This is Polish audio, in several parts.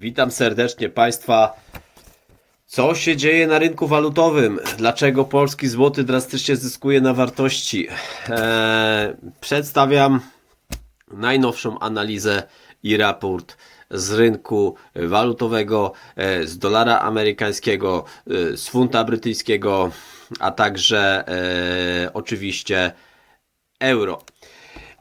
Witam serdecznie Państwa. Co się dzieje na rynku walutowym? Dlaczego polski złoty drastycznie zyskuje na wartości? Eee, przedstawiam najnowszą analizę i raport z rynku walutowego, e, z dolara amerykańskiego, e, z funta brytyjskiego, a także e, oczywiście euro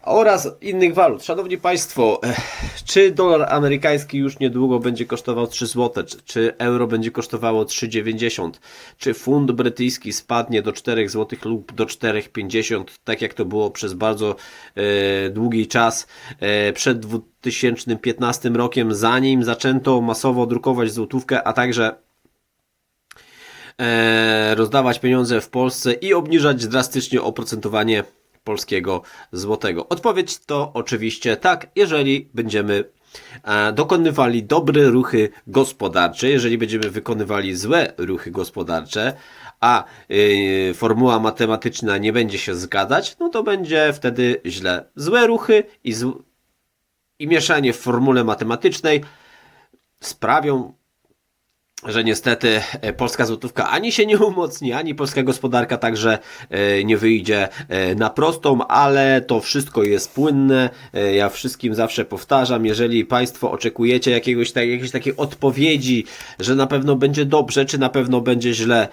oraz innych walut. Szanowni Państwo, eh, czy dolar amerykański już niedługo będzie kosztował 3 zł, czy, euro będzie kosztowało 3,90, czy funt brytyjski spadnie do 4 zł lub do 4,50, tak jak to było przez bardzo e, długi czas e, przed 2015 rokiem, zanim zaczęto masowo drukować złotówkę, a także e, rozdawać pieniądze w Polsce i obniżać drastycznie oprocentowanie polskiego złotego? Odpowiedź to oczywiście tak, jeżeli będziemy e, dokonywali dobre ruchy gospodarcze, jeżeli będziemy wykonywali złe ruchy gospodarcze, a y, formuła matematyczna nie będzie się zgadzać, no to będzie wtedy źle. Złe ruchy i, zł- i mieszanie w formule matematycznej sprawią, że niestety e, polska złotówka ani się nie umocni, ani polska gospodarka także e, nie wyjdzie e, na prostą, ale to wszystko jest płynne. Ja wszystkim zawsze powtarzam, jeżeli Państwo oczekujecie jakiegoś, jakiejś takiej odpowiedzi, że na pewno będzie dobrze, czy na pewno będzie źle,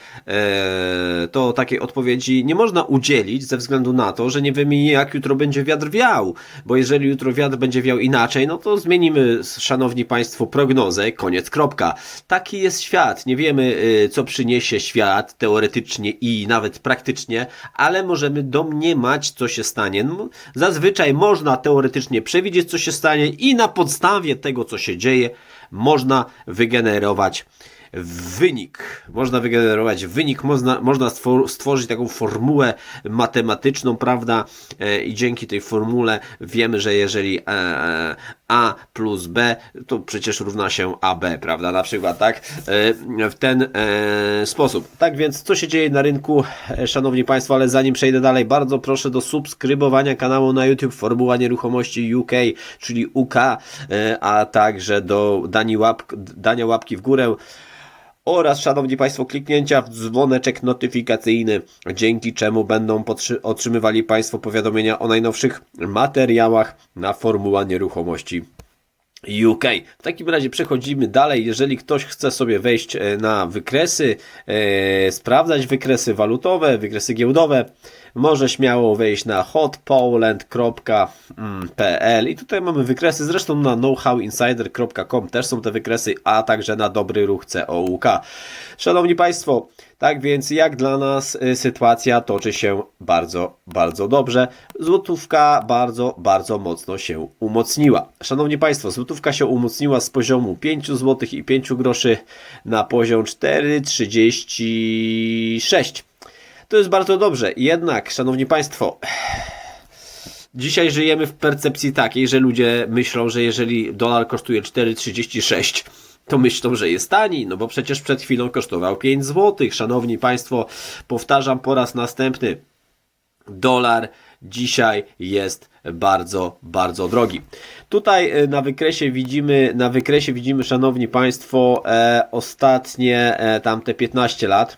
to takiej odpowiedzi nie można udzielić ze względu na to, że nie wiemy jak jutro będzie wiatr wiał, bo jeżeli jutro wiatr będzie wiał inaczej, no to zmienimy, szanowni Państwo, prognozę, koniec, kropka. Taki jest świat. Nie wiemy, y, co przyniesie świat teoretycznie i nawet praktycznie, ale możemy domniemać, co się stanie. No, Zazwyczaj można teoretycznie przewidzieć, co się stanie i na podstawie tego, co się dzieje, można wygenerować wynik. Można wygenerować wynik, można, można stwor- stworzyć taką formułę matematyczną, prawda? E, I dzięki tej formule wiemy, że jeżeli e, e, A plus B, to przecież równa się AB, prawda? Na przykład, tak? W ten sposób. Tak więc, co się dzieje na rynku, szanowni Państwo, ale zanim przejdę dalej, bardzo proszę do subskrybowania kanału na YouTube Formuła Nieruchomości UK, czyli UK, a także do dania łapki w górę oraz, szanowni Państwo, kliknięcia w dzwoneczek notyfikacyjny, dzięki czemu będą otrzymywali Państwo powiadomienia o najnowszych materiałach na Formuła Nieruchomości. UK. W takim razie przechodzimy dalej. Jeżeli ktoś chce sobie wejść e, na wykresy, e, sprawdzać wykresy walutowe, wykresy giełdowe, może śmiało wejść na hotpoland.pl i tutaj mamy wykresy, zresztą na knowhowinsider.com też są te wykresy, a także na dobry ruch COUK. Szanowni Państwo, tak więc jak dla nas y, sytuacja toczy się bardzo, bardzo dobrze. Złotówka bardzo, bardzo mocno się umocniła. Szanowni Państwo, złotówka się umocniła z poziomu 5 zł i 5 groszy na poziom 4,36. To jest bardzo dobrze. Jednak, Szanowni Państwo, Dzisiaj żyjemy w percepcji takiej, że ludzie myślą, że jeżeli dolar kosztuje 4,36, to myślą, że jest tani, no bo przecież przed chwilą kosztował 5 zł. Szanowni Państwo, powtarzam po raz następny, dolar dzisiaj jest bardzo, bardzo drogi. Tutaj e, na wykresie widzimy, na wykresie widzimy, szanowni Państwo, e, ostatnie e, tamte 15 lat.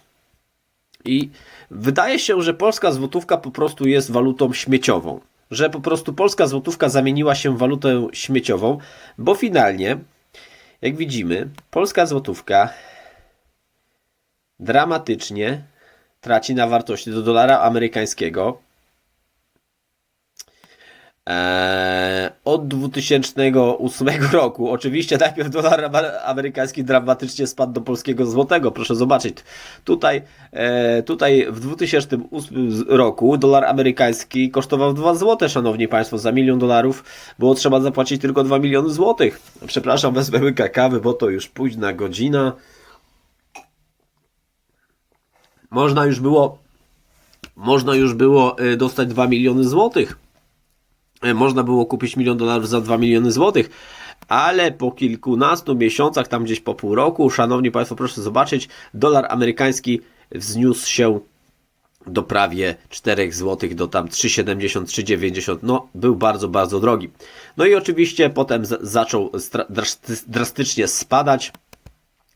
I wydaje się, że polska złotówka po prostu jest walutą śmieciową. Że po prostu polska złotówka zamieniła się w walutę śmieciową, bo finalnie, jak widzimy, polska złotówka dramatycznie traci na wartości do dolara amerykańskiego. Eee, od 2008 roku. Oczywiście najpierw dolar amer- amerykański dramatycznie spadł do polskiego złotego. Proszę zobaczyć. Tutaj, e, tutaj w 2008 z- roku dolar amerykański kosztował 2 zł, szanowni państwo. Za milion dolarów było trzeba zapłacić tylko 2 miliony złotych. Przepraszam, wezmę łyka kawy, bo to już późna godzina. Można już było można już było e, dostać 2 miliony złotych można było kupić milion dolarów za 2 miliony złotych, ale po kilkunastu miesiącach, tam gdzieś po pół roku, szanowni Państwo, proszę zobaczyć, dolar amerykański wzniósł się do prawie 4 zł, do tam 3,70, 3,90. No, był bardzo, bardzo drogi. No i oczywiście potem zaczął drastycznie spadać.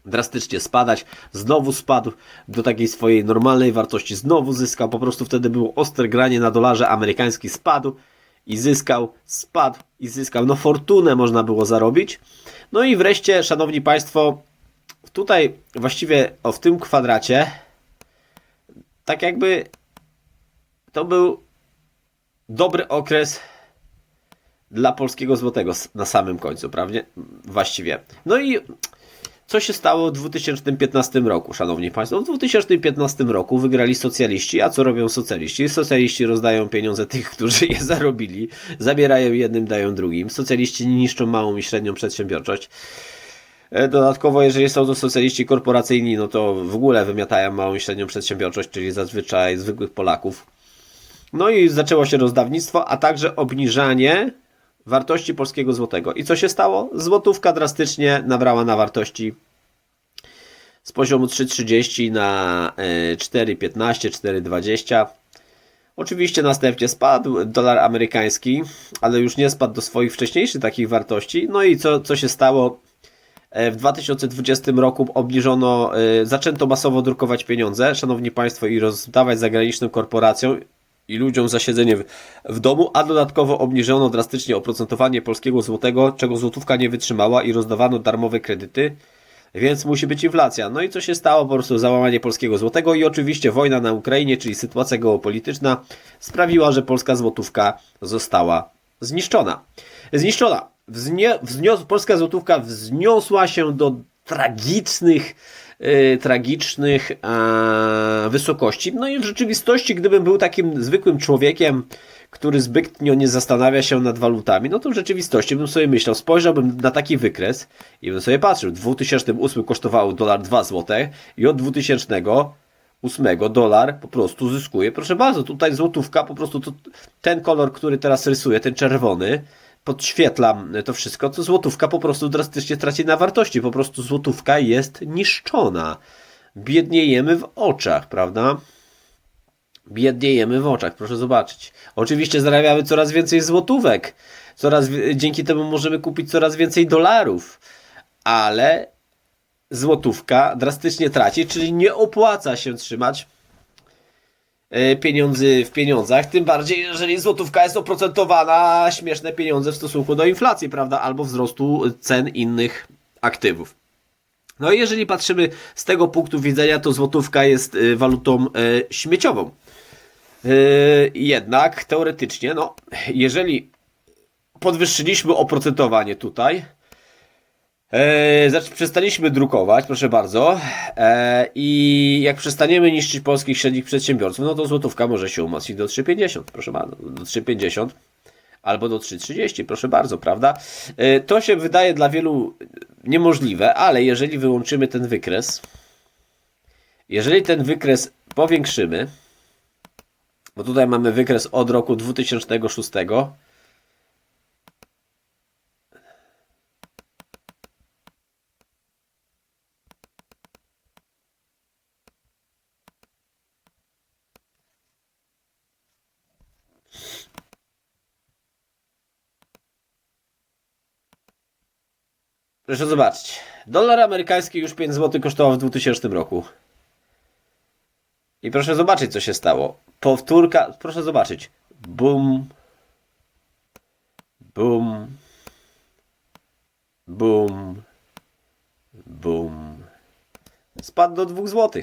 Drastycznie spadać, znowu spadł do takiej swojej normalnej wartości, znowu zyskał. Po prostu wtedy było ostre granie na dolarze amerykański, spadł i zyskał, spadł i zyskał. No, fortunę można było zarobić. No i wreszcie, szanowni państwo, tutaj właściwie o w tym kwadracie tak jakby to był dobry okres dla polskiego złotego na samym końcu, prawda? Właściwie. No i co się stało w 2015 roku, szanowni państwo? W 2015 roku wygrali socjaliści, a co robią socjaliści? Socjaliści rozdają pieniądze tych, którzy je zarobili, zabierają jednym, dają drugim. Socjaliści niszczą małą i średnią przedsiębiorczość. E, Dodatkowo, jeżeli są to socjaliści korporacyjni, no to w ogóle wymiatają małą i średnią przedsiębiorczość, czyli zazwyczaj zwykłych Polaków. No i zaczęło się rozdawnictwo, a także obniżanie wartości polskiego złotego. I co się stało? Złotówka drastycznie nabrała na wartości z poziomu 3,30 na e, 4,15, 4,20. Oczywiście następnie spadł dolar amerykański, ale już nie spadł do swoich wcześniejszych takich wartości. No i co, co się stało? E, W 2020 roku obniżono, e, zaczęto masowo drukować pieniądze, szanowni państwo, i rozdawać zagranicznym korporacjom i ludziom za siedzenie w, w domu, a dodatkowo obniżono drastycznie oprocentowanie polskiego złotego, czego złotówka nie wytrzymała i rozdawano darmowe kredyty, więc musi być inflacja. No i co się stało? Po prostu załamanie polskiego złotego i oczywiście wojna na Ukrainie, czyli sytuacja geopolityczna, sprawiła, że polska złotówka została zniszczona. Zniszczona. Wznie, wznios, polska złotówka wzniosła się do tragicznych, tragicznych e, wysokości. No i w rzeczywistości, gdybym był takim zwykłym człowiekiem, który zbytnio nie zastanawia się nad walutami, no to w rzeczywistości bym sobie myślał, spojrzałbym na taki wykres i bym sobie patrzył. W 2008 kosztował dolar 2 zł i od 2008 dolar po prostu zyskuje. Proszę bardzo, tutaj złotówka, po prostu ten kolor, który teraz rysuję, ten czerwony, podświetlam to wszystko, to złotówka po prostu drastycznie traci na wartości. Po prostu złotówka jest niszczona. Biedniejemy w oczach, prawda? Biedniejemy w oczach, proszę zobaczyć. Oczywiście zarabiamy coraz więcej złotówek. Coraz, dzięki temu możemy kupić coraz więcej dolarów. Ale złotówka drastycznie traci, czyli nie opłaca się trzymać pieniędzy w pieniądzach, tym bardziej jeżeli złotówka jest oprocentowana śmieszne pieniądze w stosunku do inflacji, prawda, albo wzrostu cen innych aktywów. No i jeżeli patrzymy z tego punktu widzenia, to złotówka jest e, walutą e, śmieciową. E, Jednak teoretycznie, no, jeżeli podwyższyliśmy oprocentowanie tutaj, E, przestaliśmy drukować, proszę bardzo. E, I jak przestaniemy niszczyć polskich średnich przedsiębiorców, no to złotówka może się umocnić do 3,50, proszę bardzo, do 3,50 albo do 3,30, proszę bardzo, prawda? E, to się wydaje dla wielu niemożliwe, ale jeżeli wyłączymy ten wykres, jeżeli ten wykres powiększymy, bo tutaj mamy wykres od roku 2006, Proszę zobaczyć. Dolar amerykański już 5 zł kosztował w 2000 roku. I proszę zobaczyć, co się stało. Powtórka, proszę zobaczyć. Bum. Bum. Bum. Bum. Spadł do 2 zł.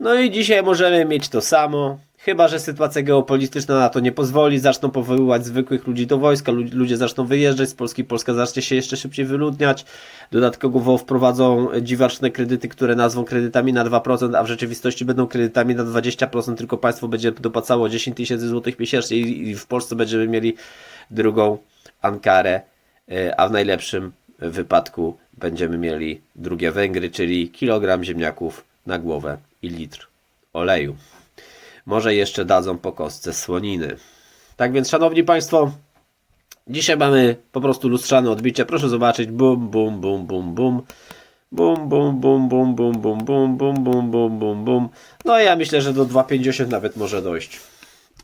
No i dzisiaj możemy mieć to samo. Chyba, że sytuacja geopolityczna na to nie pozwoli, zaczną powoływać zwykłych ludzi do wojska, lu- ludzie zaczną wyjeżdżać z Polski, Polska zacznie się jeszcze szybciej wyludniać, dodatkowo wprowadzą dziwaczne kredyty, które nazwą kredytami na 2%, a w rzeczywistości będą kredytami na 20%, tylko państwo będzie dopłacało 10 tysięcy złotych miesięcznie i i w Polsce będziemy mieli drugą Ankarę, e, a w najlepszym wypadku będziemy mieli drugie Węgry, czyli kilogram ziemniaków na głowę i litr oleju. Może jeszcze dadzą po kostce słoniny. Tak więc, szanowni państwo, dzisiaj mamy po prostu lustrzane odbicie. Proszę zobaczyć, bum, bum, bum, bum, bum. Bum, bum, bum, bum, bum, bum, bum, bum, bum, bum, bum, bum. No ja myślę, że do 2,50 nawet może dojść.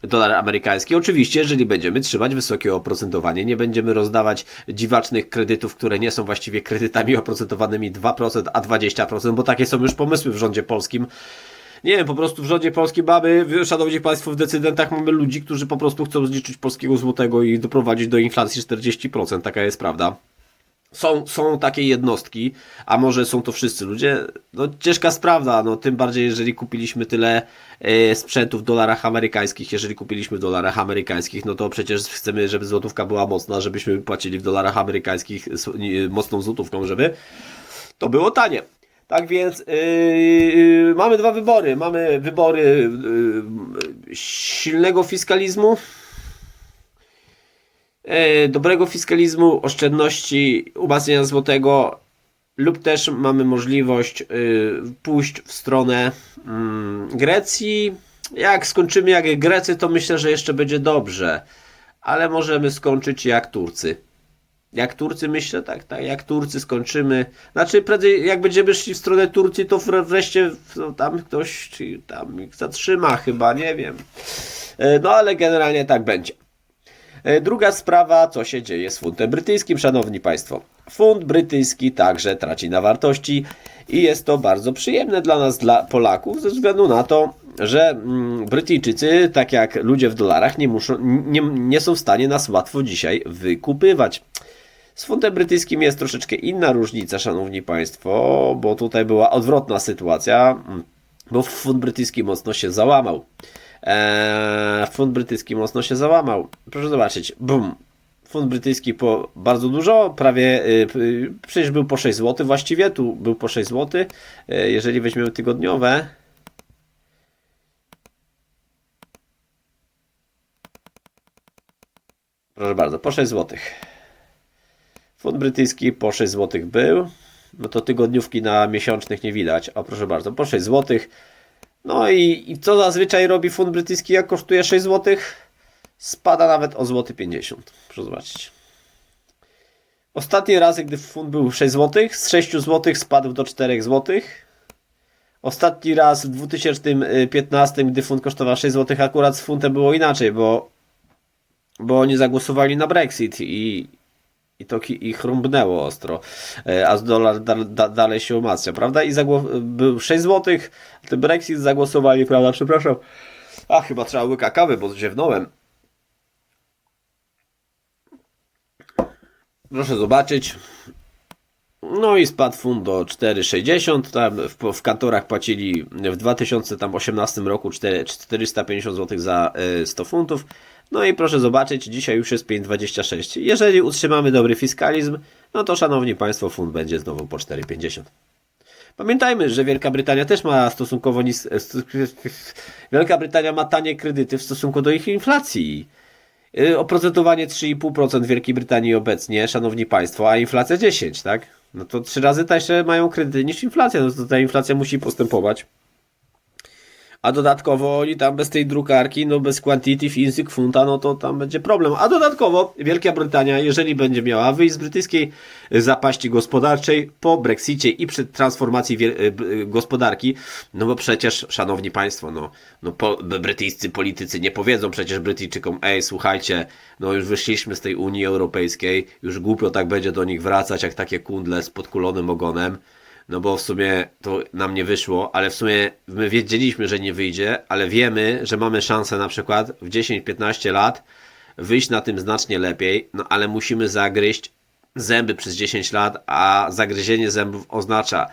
Dolar amerykański. Oczywiście, jeżeli będziemy trzymać wysokie oprocentowanie, nie będziemy rozdawać dziwacznych kredytów, które nie są właściwie kredytami oprocentowanymi 2%, a 20%, bo takie są już pomysły w rządzie polskim. Nie wiem, po prostu w rządzie polskim mamy, szanowni państwo, w decydentach mamy ludzi, którzy po prostu chcą zniszczyć polskiego złotego i doprowadzić do inflacji 40%. Taka jest prawda. Są, są takie jednostki, a może są to wszyscy ludzie. No ciężka sprawa, no tym bardziej jeżeli kupiliśmy tyle e, sprzętu w dolarach amerykańskich, jeżeli kupiliśmy w dolarach amerykańskich, no to przecież chcemy, żeby złotówka była mocna, żebyśmy płacili w dolarach amerykańskich nie, mocną złotówką, żeby to było tanie. Tak więc yy, mamy dwa wybory. Mamy wybory yy, silnego fiskalizmu, e, dobrego fiskalizmu, oszczędności, umacniania złotego lub też mamy możliwość y, pójść w stronę mm, Grecji. Jak skończymy jak Grecy, to myślę, że jeszcze będzie dobrze, ale możemy skończyć jak Turcy. Jak Turcy myślę, tak, tak, jak Turcy skończymy. Znaczy, prędzej jak będziemy szli w stronę Turcji, to wre- wreszcie no, tam ktoś czy tam ich zatrzyma chyba, nie wiem. E, No ale generalnie tak będzie. E, Druga sprawa, co się dzieje z funtem brytyjskim, szanowni państwo. Funt brytyjski także traci na wartości i jest to bardzo przyjemne dla nas, dla Polaków, ze względu na to, że mm, Brytyjczycy, tak jak ludzie w dolarach, nie, muszą, nie, nie są w stanie nas łatwo dzisiaj wykupywać. Z funtem brytyjskim jest troszeczkę inna różnica, szanowni państwo, bo tutaj była odwrotna sytuacja, mm, bo funt brytyjski mocno się załamał. Eee, funt brytyjski mocno się załamał. Proszę zobaczyć, bum. Funt brytyjski po bardzo dużo, prawie, y, y, przecież był po 6 zł właściwie, tu był po 6 zł. Y, jeżeli weźmiemy tygodniowe, proszę bardzo, po 6 zł. Funt brytyjski po 6 zł był, no to tygodniówki na miesięcznych nie widać. O proszę bardzo, po 6 zł. No i, i co zazwyczaj robi funt brytyjski, jak kosztuje 6 zł? Spada nawet o złoty 50. Proszę zobaczyć. Ostatnie razy, gdy funt był 6 zł, z 6 zł spadł do 4 zł. Ostatni raz w 2015, gdy funt kosztował 6 zł, akurat z funtem było inaczej, bo, bo oni zagłosowali na Brexit i, i to ich rąbnęło ostro, E, a dolar da, da, dalej się umacnia, prawda? I był 6 zł, ten Brexit zagłosowali, prawda? Przepraszam. A, chyba trzeba łyka kawy, bo ziewnąłem. Proszę zobaczyć. No i spadł funt do 4,60. Tam w, w kantorach płacili w 2018 roku 4, 450 zł za e, 100 funtów. No i proszę zobaczyć, dzisiaj już jest 5,26. Jeżeli utrzymamy dobry fiskalizm, no to szanowni Państwo, funt będzie znowu po 4,50. Pamiętajmy, że Wielka Brytania też ma stosunkowo nis... Wielka Brytania ma tanie kredyty w stosunku do ich inflacji. Y, Oprocentowanie 3,5% w Wielkiej Brytanii obecnie, szanowni państwo, a inflacja 10, tak? No to trzy razy tańsze mają kredyty niż inflacja, no to ta inflacja musi postępować. A dodatkowo oni tam bez tej drukarki, no bez quantitative easy funta, no to tam będzie problem. A dodatkowo Wielka Brytania, jeżeli będzie miała wyjść z brytyjskiej zapaści gospodarczej po Brexicie i przy transformacji b- y, gospodarki, no bo przecież, szanowni państwo, no, no po, brytyjscy politycy nie powiedzą przecież Brytyjczykom, ej, słuchajcie, no już wyszliśmy z tej Unii Europejskiej, już głupio tak będzie do nich wracać, jak takie kundle z podkulonym ogonem. No bo w sumie to nam nie wyszło, ale w sumie my wiedzieliśmy, że nie wyjdzie, ale wiemy, że mamy szansę na przykład w 10-15 lat wyjść na tym znacznie lepiej, no ale musimy zagryźć zęby przez 10 lat, a zagryzienie zębów oznacza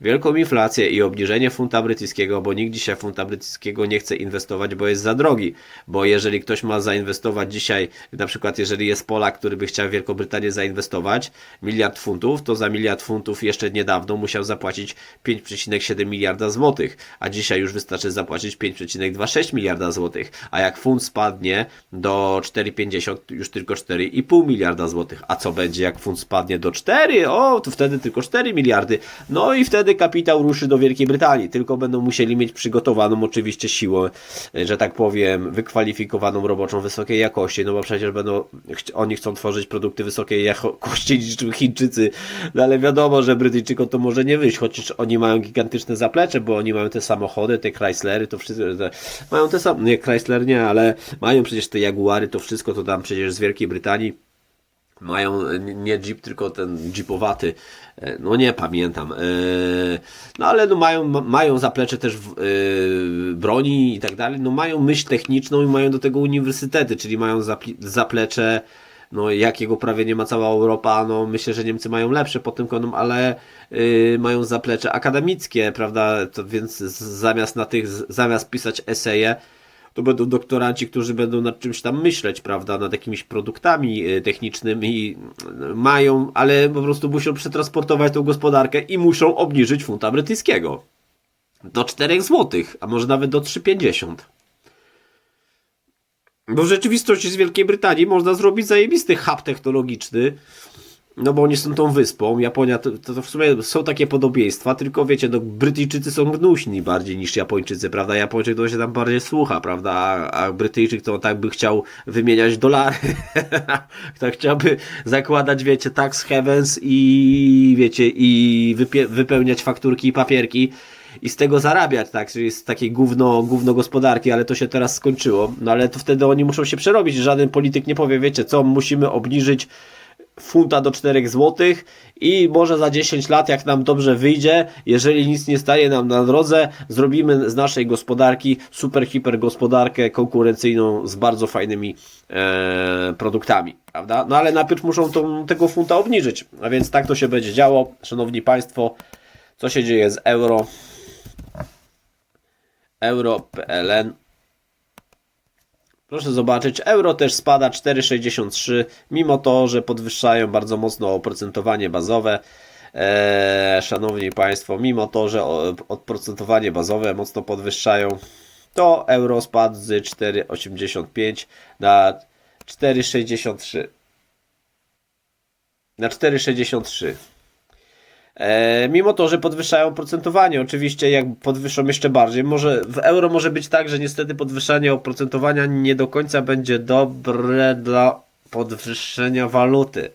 wielką inflację i obniżenie funta brytyjskiego, bo nikt dzisiaj funta brytyjskiego nie chce inwestować, bo jest za drogi. Bo jeżeli ktoś ma zainwestować dzisiaj, na przykład jeżeli jest Polak, który by chciał w Wielką Brytanię zainwestować miliard funtów, to za miliard funtów jeszcze niedawno musiał zapłacić 5,7 miliarda złotych, a dzisiaj już wystarczy zapłacić 5,26 miliarda złotych. A jak funt spadnie do 4,50, już tylko 4,5 miliarda złotych. A co będzie, jak funt spadnie do 4? O, to wtedy tylko 4 miliardy. No i wtedy wtedy kapitał ruszy do Wielkiej Brytanii, tylko będą musieli mieć przygotowaną oczywiście siłę, e, że tak powiem, wykwalifikowaną roboczą wysokiej jakości, no bo przecież będą, oni chcą tworzyć produkty wysokiej jakości niż Chińczycy, no ale wiadomo, że Brytyjczykom to może nie wyjść, chociaż oni mają gigantyczne zaplecze, bo oni mają te samochody, te Chryslery, to wszystko, te, mają te same, nie Chrysler nie, ale mają przecież te Jaguary, to wszystko to tam przecież z Wielkiej Brytanii, mają e, nie Jeep, tylko ten Jeepowaty. e, No nie pamiętam. e, No ale no mają, ma- mają zaplecze też broni i tak dalej. No mają myśl techniczną i mają do tego uniwersytety, czyli mają zaplecze, no jakiego prawie nie ma cała Europa. No myślę, że Niemcy mają lepsze pod tym kątem, ale y, mają zaplecze akademickie, prawda? To więc zamiast na tych, zamiast pisać eseje, to będą doktoranci, którzy będą nad czymś tam myśleć, prawda, nad jakimiś produktami y, technicznymi, y, mają, ale po prostu muszą przetransportować tą gospodarkę i muszą obniżyć funta brytyjskiego do 4 zł, a może nawet do 3,50. Bo w rzeczywistości z Wielkiej Brytanii można zrobić zajebisty hub technologiczny, no bo oni są tą wyspą, Japonia to, to, w sumie są takie podobieństwa, tylko wiecie, no Brytyjczycy są gnuśni bardziej niż Japończycy, prawda? Japończyk to się tam bardziej słucha, prawda? A, a Brytyjczyk to tak by chciał wymieniać dolary, tak chciałby zakładać, wiecie, tax heavens i wiecie, i wypełniać fakturki i papierki i z tego zarabiać, tak, czyli z takiej gówno, gówno gospodarki, ale to się teraz skończyło, no ale to wtedy oni muszą się przerobić, żaden polityk nie powie, wiecie co, musimy obniżyć funta do 4 zł i może za 10 lat, jak nam dobrze wyjdzie, jeżeli nic nie staje nam na drodze, zrobimy z naszej gospodarki super hiper gospodarkę konkurencyjną z bardzo fajnymi e, produktami, prawda? No ale najpierw muszą tą, tego funta obniżyć, a więc tak to się będzie działo. Szanowni Państwo, co się dzieje z euro? Euro PLN Proszę zobaczyć, euro też spada 4,63, mimo to, że podwyższają bardzo mocno oprocentowanie bazowe. Eee, szanowni Państwo, mimo to, że o- oprocentowanie bazowe mocno podwyższają, to euro spadł z 4,85 na 4,63. Na 4,63. E, mimo to, że podwyższają procentowanie, oczywiście jak podwyższą jeszcze bardziej, może w euro może być tak, że niestety podwyższanie oprocentowania nie do końca będzie dobre dla podwyższenia waluty.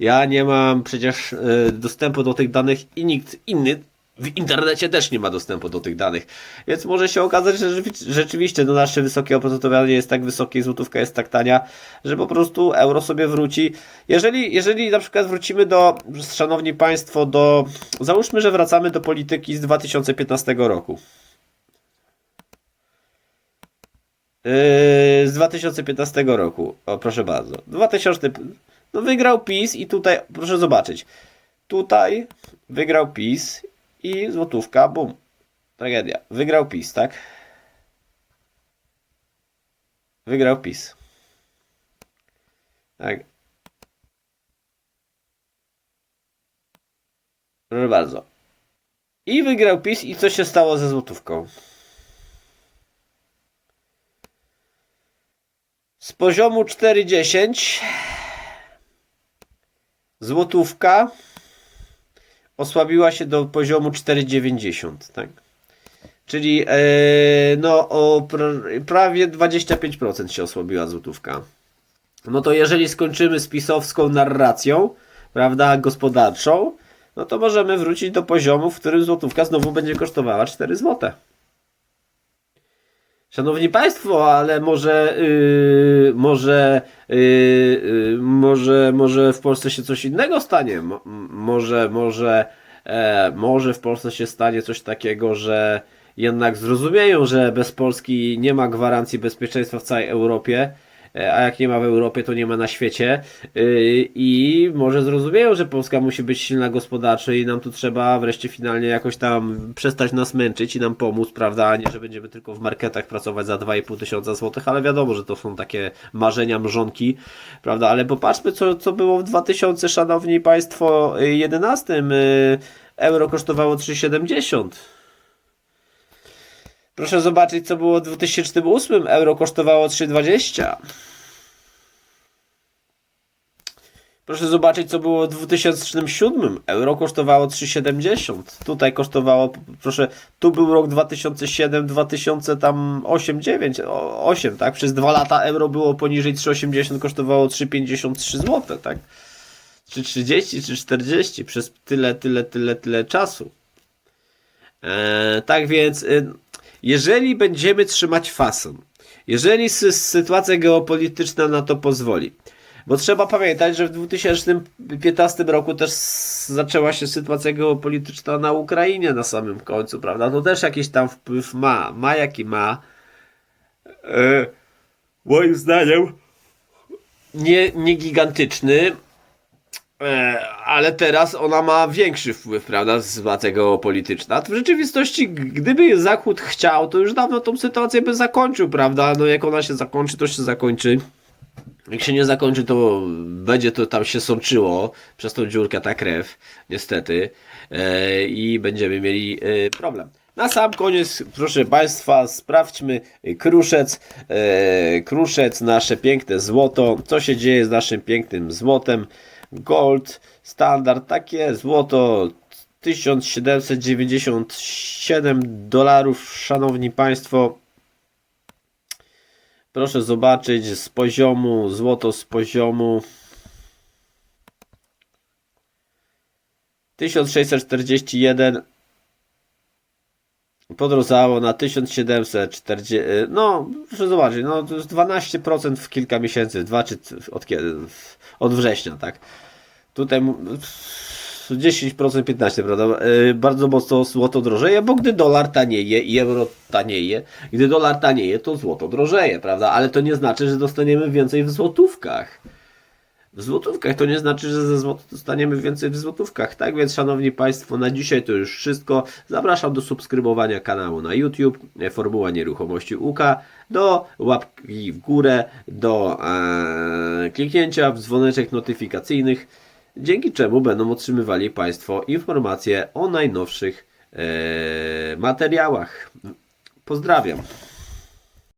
Ja nie mam przecież e, dostępu do tych danych i nikt inny w internecie też nie ma dostępu do tych danych. Więc może się okazać, że rzeczywiście no nasze wysokie oprocentowanie jest tak wysokie, złotówka jest tak tania, że po prostu euro sobie wróci. Jeżeli, jeżeli na przykład wrócimy do, szanowni państwo, do, załóżmy, że wracamy do polityki z 2015 roku. Yy, z 2015 roku. O, proszę bardzo. 2000, no wygrał PiS i tutaj, proszę zobaczyć. Tutaj wygrał PiS i złotówka, bum. Tragedia. Wygrał PiS, tak? Wygrał PiS. Tak. Proszę bardzo. I wygrał PiS i co się stało ze złotówką? Z poziomu 4,10 złotówka osłabiła się do poziomu 4,90, tak? Czyli e, no o pr- prawie 25% się osłabiła złotówka. No to jeżeli skończymy z pisowską narracją, prawda, gospodarczą, no to możemy wrócić do poziomu, w którym złotówka znowu będzie kosztowała 4 złote. Szanowni Państwo, ale może, yy, może, yy, yy, może, może w Polsce się coś innego stanie. Może, może, e, może w Polsce się stanie coś takiego, że jednak zrozumieją, że bez Polski nie ma gwarancji bezpieczeństwa w całej Europie. E, A jak nie ma w Europie, to nie ma na świecie. Yy, I może zrozumieją, że Polska musi być silna gospodarczo i nam tu trzeba wreszcie finalnie jakoś tam przestać nas męczyć i nam pomóc, prawda? A nie, że będziemy tylko w marketach pracować za 2,5 tysiąca złotych, ale wiadomo, że to są takie marzenia, mrzonki, prawda? Ale popatrzmy, co, co było w 2000, szanowni Państwo, 11. Yy, Euro kosztowało 3,70. Proszę zobaczyć, co było w 2008. Euro kosztowało 3,20. Proszę zobaczyć, co było w 2007. Euro kosztowało 3,70. Tutaj kosztowało, proszę, tu był rok 2007, 2008, 9, 8, tak? Przez dwa lata euro było poniżej 3,80, kosztowało 3,53 zł, tak? Czy 30, czy 40 przez tyle, tyle, tyle, tyle czasu. E, tak więc, y, jeżeli będziemy trzymać fason, jeżeli sy- sytuacja geopolityczna na to pozwoli, bo trzeba pamiętać, że w 2015 roku też zaczęła się sytuacja geopolityczna na Ukrainie na samym końcu, prawda? To też jakiś tam wpływ ma. Ma jaki ma. E, moim zdaniem nie, nie gigantyczny, ale teraz ona ma większy wpływ, prawda, sytuacja geopolityczna. W rzeczywistości, gdyby Zachód chciał, to już dawno tą sytuację by zakończył, prawda? No jak ona się zakończy, to się zakończy. Jak się nie zakończy, to będzie to tam się sączyło przez tą dziurkę ta krew, niestety, e, i będziemy mieli e, problem. Na sam koniec, proszę Państwa, sprawdźmy kruszec, e, kruszec, nasze piękne złoto. Co się dzieje z naszym pięknym złotem? Gold, standard, takie złoto 1797 dolarów, szanowni Państwo. Proszę zobaczyć z poziomu, złoto z poziomu 1641 podrozało na 1740. No, proszę zobaczyć, no to jest 12% w kilka miesięcy, dwa czy od kiedy? Od września, tak. Tutaj mu- 10%, 15%, prawda? Yy, Bardzo mocno złoto drożeje, bo gdy dolar tanieje i euro tanieje, gdy dolar tanieje, to złoto drożeje, prawda? Ale to nie znaczy, że dostaniemy więcej w złotówkach. W złotówkach to nie znaczy, że ze złot dostaniemy więcej w złotówkach. Tak więc, szanowni Państwo, na dzisiaj to już wszystko. Zapraszam do subskrybowania kanału na YouTube e, Formuła Nieruchomości UK, do łapki w górę, do e, kliknięcia w dzwoneczek notyfikacyjnych, dzięki czemu będą otrzymywali Państwo informacje o najnowszych e, materiałach. Pozdrawiam.